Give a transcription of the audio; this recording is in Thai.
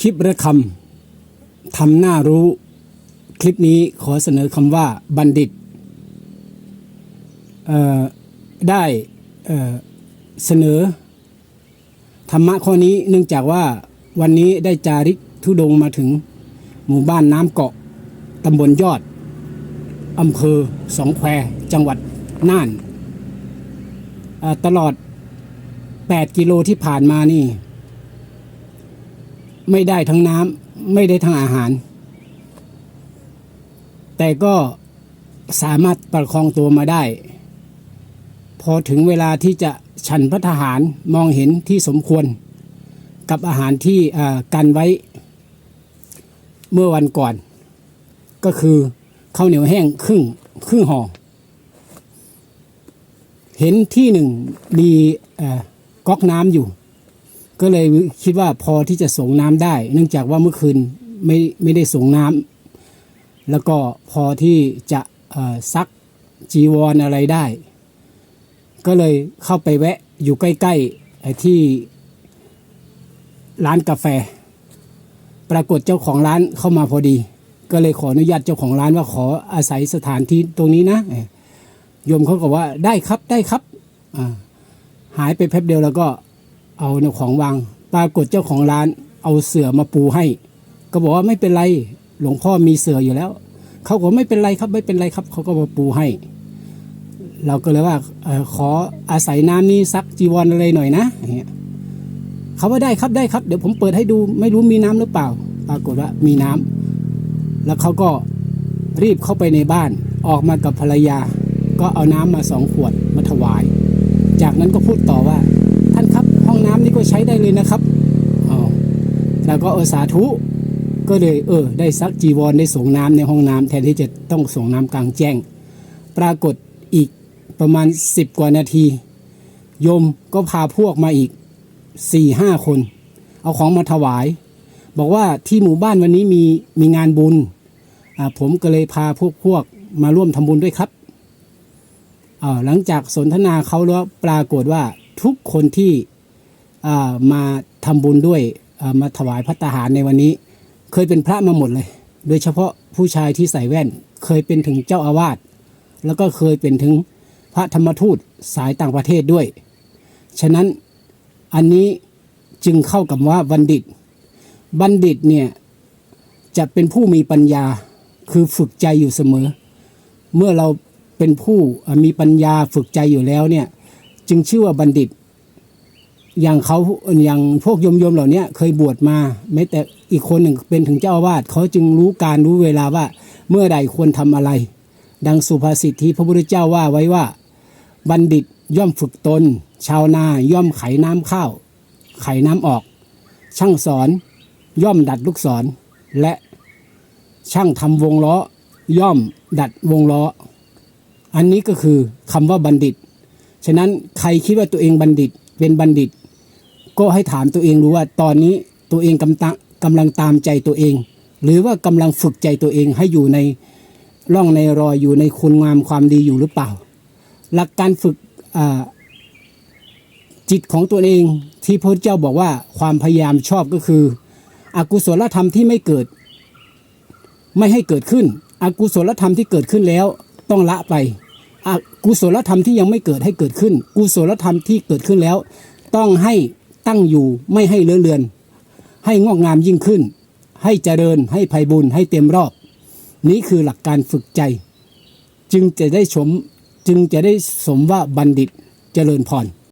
คลิประคำทำหน้ารู้ คลิปนี้ขอเสนอคำว่าบัณฑิตได้เสนอ ธรรมะข้อนี้เนื่องจากว่าวันนี้ได้จาริกทุดงมาถึงหมู่บ้านน้ำเกาะตำบลยอดอำเภอสองแควจังหวัดน่านเอ่อตลอด 8 กิโลที่ผ่านมานี่ ไม่ได้ทั้งน้ำไม่ได้ทั้งอาหาร แต่ก็สามารถประคองตัวมาได้ พอถึงเวลาที่จะฉันพัฒหารมองเห็นที่สมควร กับอาหารที่กันไว้ เมื่อวันก่อน ก็คือข้าวเหนียวแห้งครึ่งครึ่งห่อเห็นที่หนึ่งมีก๊อกน้ำอยู่ ก็เลยคิดว่าพอที่จะส่งน้ำได้ เนื่องจากว่าเมื่อคืนไม่ไม่ได้ส่งน้ำแล้วก็พอที่จะซักจีวรออะไรได้ ก็เลยเข้าไปแวะอยู่ใกล้ๆที่ร้านกาแฟ ปรากฏเจ้าของร้านเข้ามาพอดี ก็เลยขออนุญาตเจ้าของร้านว่าขออาศัยสถานที่ตรงนี้นะโยมเขาก็ว่าได้ครับได้ครับหายไปแป๊บเดียวแล้วก็ เอาของวาง ปรากฏเจ้าของร้าน เอาเสือมาปูให้ ก็บอกว่าไม่เป็นไร หลวงพ่อมีเสืออยู่แล้ว เขาก็ไม่เป็นไรครับไม่เป็นไรครับ เขาก็มาปูให้ เราก็เลยว่าออขออาศัยน้ำนี้ซักจีวรอะไรหน่อยนะอย่างเงี้ยเขาว่าได้ครับได้ครับ เดี๋ยวผมเปิดให้ดูไม่รู้มีน้ำหรือเปล่า ปรากฏว่ามีน้ำแล้วเขาก็รีบเข้าไปในบ้านออกมากับภรรยา ก็เอาน้ำมาสองขวดมาถวาย จากนั้นก็พูดต่อว่า เลยนะครับอ๋อแล้วก็เออสาธุ ก็เลยเออ ได้ซักจีวรได้ส่งน้ำในห้องน้ำแทนที่จะต้องส่งน้ำกลางแจ้ง ปรากฏอีกประมาณสิบกว่านาที โยมก็พาพวกมาอีกสี่ห้าคน เอาของมาถวาย บอกว่าที่หมู่บ้านวันนี้มีมีงานบุญอ่าผมก็เลยพาพวกพวกมาร่วมทำบุญด้วยครับอ่าหลังจากสนทนาเขาแล้วปรากฏว่าทุกคนที่อ่า มาทำบุญด้วยามาถวายพัตตาหารในวันนี้ เคยเป็นพระมาหมดเลย โดยเฉพาะผู้ชายที่ใส่แว่น เคยเป็นถึงเจ้าอาวาสแล้วก็เคยเป็นถึงพระธรรมทูตสายต่างประเทศด้วย ฉะนั้นอันนี้จึงเข้ากับว่าบัณฑิต บัณฑิตเนี่ยจะเป็นผู้มีปัญญาคือฝึกใจอยู่เสมอ เมื่อเราเป็นผู้มีปัญญาฝึกใจอยู่แล้วเนี่ยจึงชื่อว่าบัณฑิต อย่างเขาอย่างพวกโยมโยมๆเหล่านี้เคยบวชมาแม้แต่อีกคนหนึ่งเป็นถึงเจ้าอาวาสเขาจึงรู้การรู้เวลาว่า เมื่อใดควรทำอะไร ดังสุภาษิตที่พระพุทธเจ้าว่าไว้ว่า บัณฑิตย่อมฝึกตน ชาวนาย่อมไขน้ำข้าว ไขน้ำออก ช่างสอนย่อมดัดลูกศร และช่างทำวงล้อ ย่อมดัดวงล้อ อันนี้ก็คือคำว่าบัณฑิต ฉะนั้นใครคิดว่าตัวเองบัณฑิตเป็นบัณฑิต ก็ให้ถามตัวเองรู้ว่าตอนนี้ตัวเองกำตังกำลังตามใจตัวเอง หรือว่ากำลังฝึกใจตัวเองให้อยู่ในร่องในรอยอยู่ในคุณงามความดีอยู่หรือเปล่า หลักการฝึกจิตของตัวเองที่พระเจ้าบอกว่าความพยายามชอบก็คือ อกุศลธรรมที่ไม่เกิด ไม่ให้เกิดขึ้น อกุศลธรรมที่เกิดขึ้นแล้วต้องละไปอกุศลธรรมที่ยังไม่เกิดให้เกิดขึ้น กุศลธรรมที่เกิดขึ้นแล้ว ต้องให้ ตั้งอยู่ไม่ให้เลอะเลือน ให้งอกงามยิ่งขึ้น ให้เจริญให้ภัยบุญให้เต็มรอบ นี้คือหลักการฝึกใจ จึงจะได้ชมจึงจะได้สมว่าบัณฑิตเจริญพร